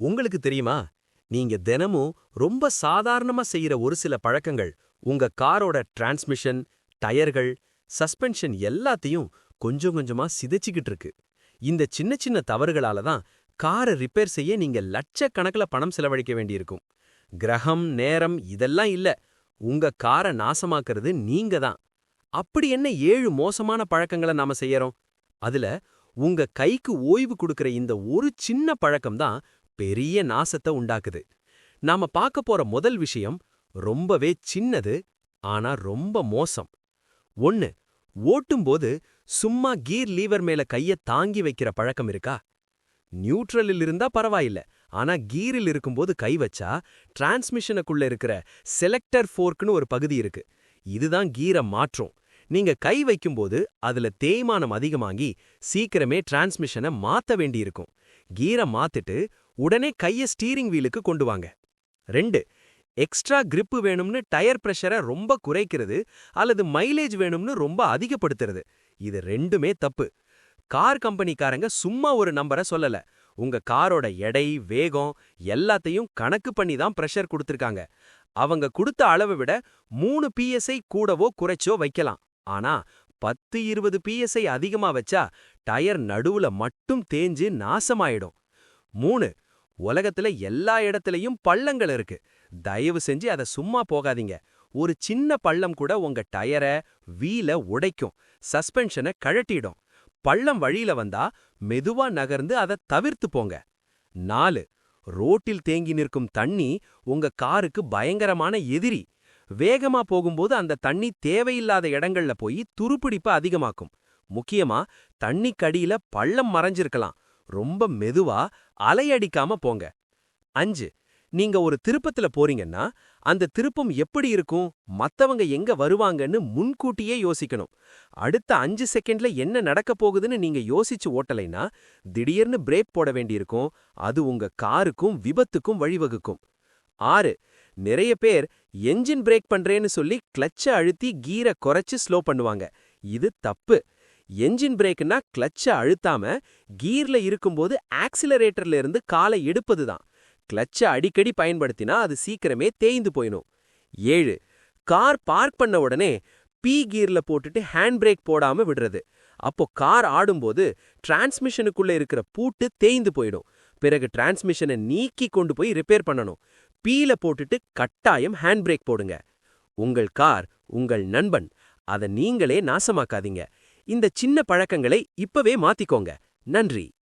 உங்களுக்கு தெரியுமா? நீங்க தினமும் ரொம்ப சாதாரணமா செய்யற ஒரு சில பழக்கங்கள் உங்க காரோட டிரான்ஸ்மிஷன் டயர்கள் சஸ்பென்ஷன் எல்லாத்தையும் கொஞ்சம் கொஞ்சமா சிதைச்சிக்கிட்டு இருக்கு. இந்த சின்ன சின்ன தவறுகளால தான் காரை ரிப்பேர் செய்ய நீங்க லட்சக்கணக்கில் பணம் செலவழிக்க வேண்டியிருக்கும். கிரகம் நேரம் இதெல்லாம் இல்ல. உங்க காரை நாசமாக்குறது நீங்க தான். அப்படி என்ன ஏழு மோசமான பழக்கங்களை நாம செய்யறோம்? அதுல உங்க கைக்கு ஓய்வு கொடுக்கிற இந்த ஒரு சின்ன பழக்கம் தான் பெரிய நாசத்தை உண்டாக்குது. நாம பார்க்க போற முதல் விஷயம் ரொம்பவே சின்னது ஆனா ரொம்ப மோசம். ஒன்னு ஓட்டும்போது சும்மா கீர் லீவர் மேல கைய தாங்கி வைக்கிற பழக்கம் இருக்கா? நியூட்ரலில் இருந்தா பரவாயில்ல ஆனா கீரில் இருக்கும்போது கை வச்சா டிரான்ஸ்மிஷனுக்குள்ள இருக்கிற செலக்டர் ஃபோர்க்னு ஒரு பகுதி இருக்கு. இதுதான் கீரை மாற்றும். நீங்க கை வைக்கும்போது அதுல தேய்மானம் அதிகமாகி சீக்கிரமே டிரான்ஸ்மிஷனை மாத்த வேண்டியிருக்கும். கீரை மாத்திட்டு உடனே கைய ஸ்டீரிங் வீலுக்கு கொண்டு வாங்க. ரெண்டு எக்ஸ்ட்ரா கிரிப்பு வேணும்னு டயர் பிரஷரை ரொம்ப குறைக்கிறது அல்லது மைலேஜ் வேணும்னு ரொம்ப அதிகப்படுத்துறது. இது ரெண்டுமே தப்பு. கார் கம்பெனிக்காரங்க சும்மா ஒரு நம்பரை சொல்லல. உங்க காரோட எடை வேகம் எல்லாத்தையும் கணக்கு பண்ணி தான் ப்ரெஷர் கொடுத்துருக்காங்க. அவங்க கொடுத்த அளவை விட மூணு பிஎஸ்ஐ கூடவோ குறைச்சோ வைக்கலாம். ஆனா பத்து இருபது பிஎஸ்ஐ அதிகமா வச்சா டயர் நடுவுல மட்டும் தேஞ்சு நாசமாயிடும். மூணு உலகத்துல எல்லா இடத்துலயும் பள்ளங்கள் இருக்கு. தயவு செஞ்சு அதை சும்மா போகாதீங்க. ஒரு சின்ன பள்ளம் கூட உங்க டயரை வீல உடைக்கும். சஸ்பென்ஷனை கழட்டிடும். பள்ளம் வழியில வந்தா மெதுவா நகர்ந்து அதை தவிர்த்து போங்க. நாலு ரோட்டில் தேங்கி நிற்கும் தண்ணி உங்க காருக்கு பயங்கரமான எதிரி. வேகமா போகும்போது அந்த தண்ணி தேவையில்லாத இடங்கள்ல போய் துருப்பிடிப்ப அதிகமாக்கும். முக்கியமா தண்ணிக்கடியில பள்ளம் மறைஞ்சிருக்கலாம். ரொம்ப மெதுவா அலையடிக்காம போங்க. அஞ்சு நீங்க ஒரு திருப்பத்துல போறீங்கன்னா அந்த திருப்பம் எப்படி இருக்கும்? மத்தவங்க எங்க வருவாங்கன்னு முன்கூட்டியே யோசிக்கணும். அடுத்த அஞ்சு செகண்ட்ல என்ன நடக்க போகுதுன்னு நீங்க யோசிச்சு ஓட்டலைன்னா திடீர்னு பிரேக் போட வேண்டியிருக்கும். அது உங்க காருக்கும் விபத்துக்கும் வழிவகுக்கும். ஆறு நிறைய பேர் என்ஜின் பிரேக் பண்றேன்னு சொல்லி கிளச்ச அழுத்தி கீரை குறைச்சு ஸ்லோ பண்ணுவாங்க. இது தப்பு. என்ஜின் பிரேக்னா கிளச்ச அழுத்தாம கீர்ல இருக்கும்போது ஆக்சிலரேட்டர்ல இருந்து காலை எடுப்பது தான் கிளச்ச அடிக்கடி பயன்படுத்தினா அது சீக்கிரமே தேய்ந்து போயிடும். ஏழு கார் பார்க் பண்ண உடனே பி கீர்ல போட்டுட்டு ஹேண்ட் பிரேக் போடாம விடுறது. அப்போ கார் ஆடும்போது டிரான்ஸ்மிஷனுக்குள்ள இருக்கிற பூட்டு தேய்ந்து போயிடும். பிறகு டிரான்ஸ்மிஷனை நீக்கி கொண்டு போய் ரிப்பேர் பண்ணணும். பீல போட்டுட்டு கட்டாயம் ஹேண்ட் பிரேக் போடுங்க. உங்கள் கார் உங்கள் நண்பன் அதை நீங்களே நாசமாக்காதீங்க. இந்த சின்ன பழக்கங்களை இப்பவே மாத்திக்கோங்க. நன்றி.